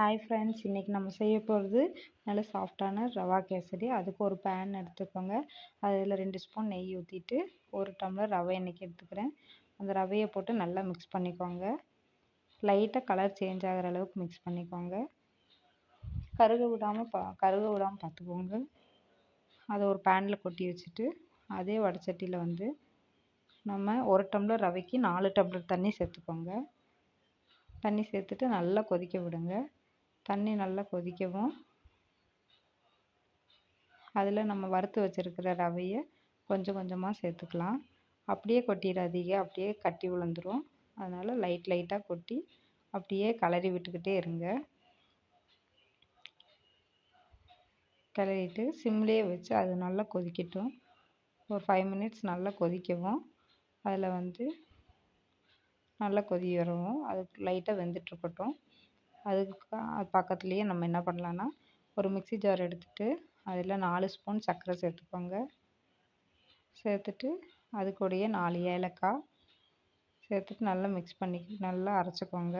Hi friends இன்றைக்கி நம்ம செய்ய போகிறது நல்ல சாஃப்டான ரவா கேசரி. அதுக்கு ஒரு பேன் எடுத்துக்கோங்க. அதில் ரெண்டு ஸ்பூன் நெய் ஊற்றிட்டு ஒரு டம்ளர் ரவை இன்றைக்கி எடுத்துக்கிறேன். அந்த ரவையை போட்டு நல்லா மிக்ஸ் பண்ணிக்கோங்க. லைட்டாக கலர் சேஞ்ச் ஆகிற அளவுக்கு மிக்ஸ் பண்ணிக்கோங்க. கருக விடாமல் பா கருக விடாமல் பார்த்துக்கோங்க. அதை ஒரு பேனில் கொட்டி வச்சுட்டு அதே வடச்சட்டியில் வந்து நம்ம ஒரு டம்ளர் ரவைக்கு நாலு டம்ளர் தண்ணி சேர்த்துக்கோங்க. தண்ணி சேர்த்துட்டு நல்லா கொதிக்க விடுங்க. தண்ணி நல்லா கொதிக்கவும். அதில் நம்ம வறுத்து வச்சுருக்கிற ரவையை கொஞ்சம் கொஞ்சமாக சேர்த்துக்கலாம். அப்படியே கொட்டிடாதீங்க. அப்படியே கட்டி விழுந்துடும் அதனால் லைட் லைட்டாக கொட்டி அப்படியே கிளறி விட்டுக்கிட்டே இருங்க. கிளறிட்டு சிம்லேயே வச்சு அது நல்லா கொதிக்கட்டும். ஒரு ஃபைவ் மினிட்ஸ் நல்லா கொதிக்கவும். அதில் வந்து நல்லா கொதி வரவும். அது லைட்டாக வெந்துட்டுருக்கட்டும் அதுக்கு பக்கத்துலேயே நம்ம என்ன பண்ணலான்னா ஒரு மிக்ஸி ஜார் எடுத்துகிட்டு அதில் நாலு ஸ்பூன் சர்க்கரை சேர்த்துக்கோங்க. சேர்த்துட்டு அது கூடயே நாலு ஏலக்காய் சேர்த்துட்டு நல்லா மிக்ஸ் பண்ணி நல்லா அரைச்சிக்கோங்க.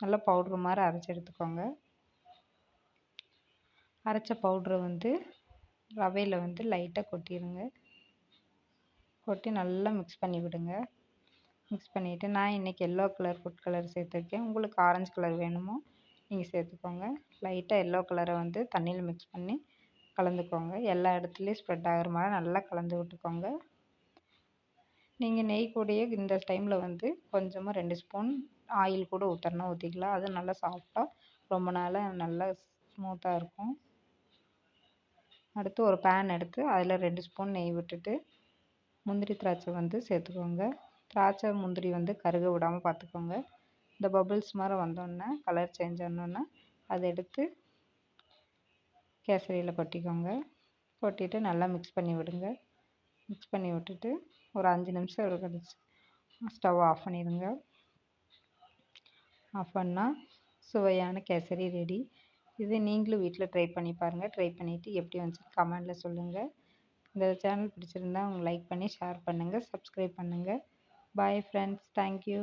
நல்லா பவுட்ரு மாதிரி அரைச்சி எடுத்துக்கோங்க. அரைச்ச பவுட்ரை வந்து ரவையில் வந்து லைட்டாக கொட்டிடுங்க கொட்டி நல்லா மிக்ஸ் பண்ணி விடுங்க. மிக்ஸ் பண்ணிவிட்டு நான் இன்றைக்கி எல்லோ கலர் ஃபுட் கலர் சேர்த்துருக்கேன். உங்களுக்கு ஆரஞ்சு கலர் வேணுமோ நீங்கள் சேர்த்துக்கோங்க. லைட்டாக எல்லோ கலரை வந்து தண்ணியில் மிக்ஸ் பண்ணி கலந்துக்கோங்க. எல்லா இடத்துலையும் ஸ்ப்ரெட் ஆகிற மாதிரி நல்லா கலந்து விட்டுக்கோங்க. நீங்கள் நெய் கூடயே இந்த டைமில் வந்து கொஞ்சமாக ரெண்டு ஸ்பூன் ஆயில் கூட ஊற்றுறனா ஊற்றிக்கலாம் அது நல்லா சாஃப்டாக ரொம்ப நாளாக நல்லா ஸ்மூத்தாக இருக்கும். அடுத்து ஒரு பேன் எடுத்து அதில் ரெண்டு ஸ்பூன் நெய் விட்டுட்டு முந்திரி திராட்சை வந்து சேர்த்துக்கோங்க. திராட்சை முந்திரி வந்து கருக விடாமல் பார்த்துக்கோங்க. இந்த பபுள்ஸ் மாதிரி வந்தோடனே கலர் சேஞ்ச் ஆனோடனே அதை எடுத்து கேசரியில் கொட்டிக்கோங்க. கொட்டிட்டு நல்லா மிக்ஸ் பண்ணி விடுங்க. மிக்ஸ் பண்ணி விட்டுட்டு ஒரு அஞ்சு நிமிஷம் கழிச்சு ஸ்டவ் ஆஃப் பண்ணிடுங்க. ஆஃப் பண்ணால் சுவையான கேசரி ரெடி இது நீங்களும் வீட்டில் ட்ரை பண்ணி பாருங்கள் ட்ரை பண்ணிவிட்டு எப்படி வந்துச்சு கமெண்டில் சொல்லுங்கள் இந்த சேனல் பிடிச்சிருந்தா உங்கள் லைக் பண்ணி ஷேர் பண்ணுங்கள் சப்ஸ்கிரைப் பண்ணுங்கள் பாய் ஃப்ரெண்ட்ஸ் தேங்க்யூ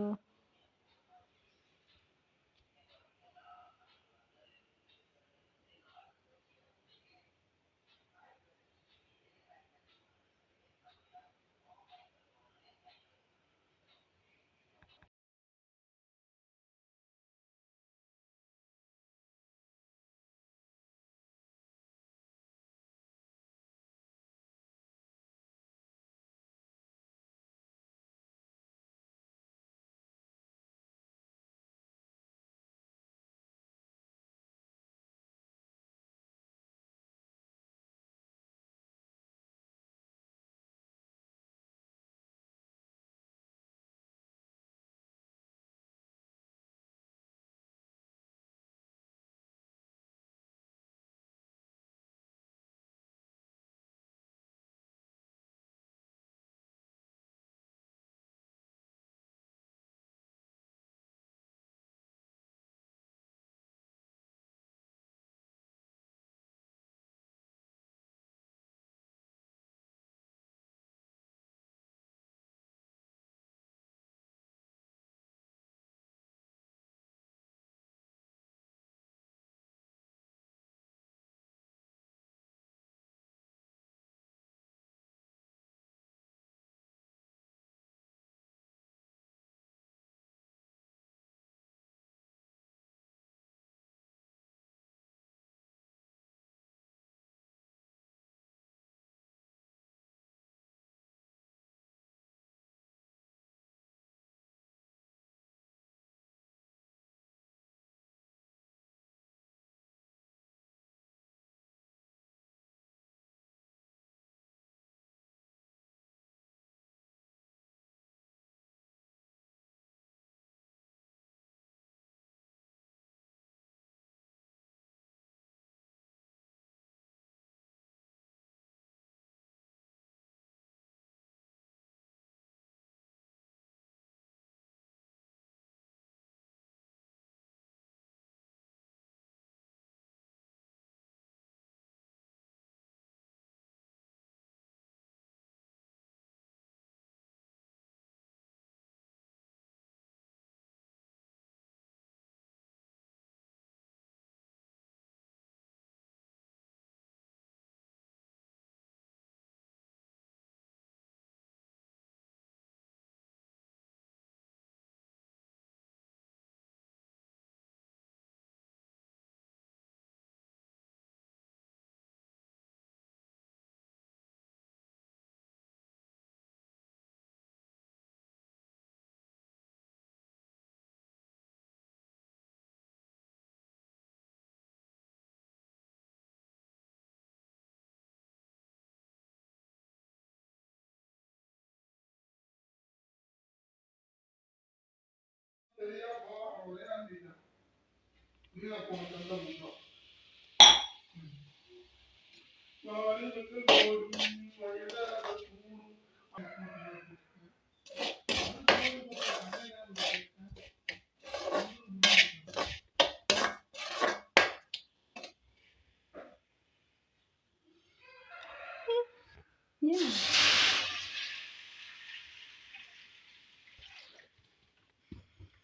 Yeah.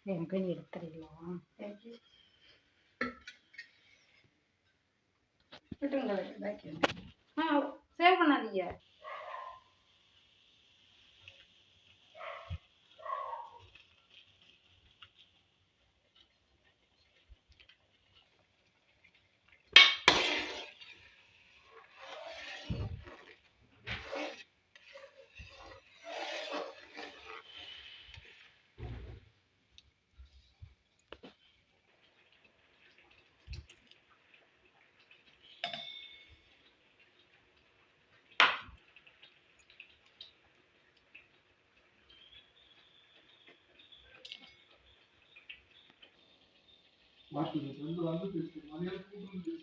எனக்கு எடுத்துடலாம் விட்டுருங்க பேக் ஆ சேவ் பண்ணாதீங்க. మాట్లాడుతుంది అందులో అందుకు తీసుకుంటుంది అది ఎందుకు తీసుకుంటుంది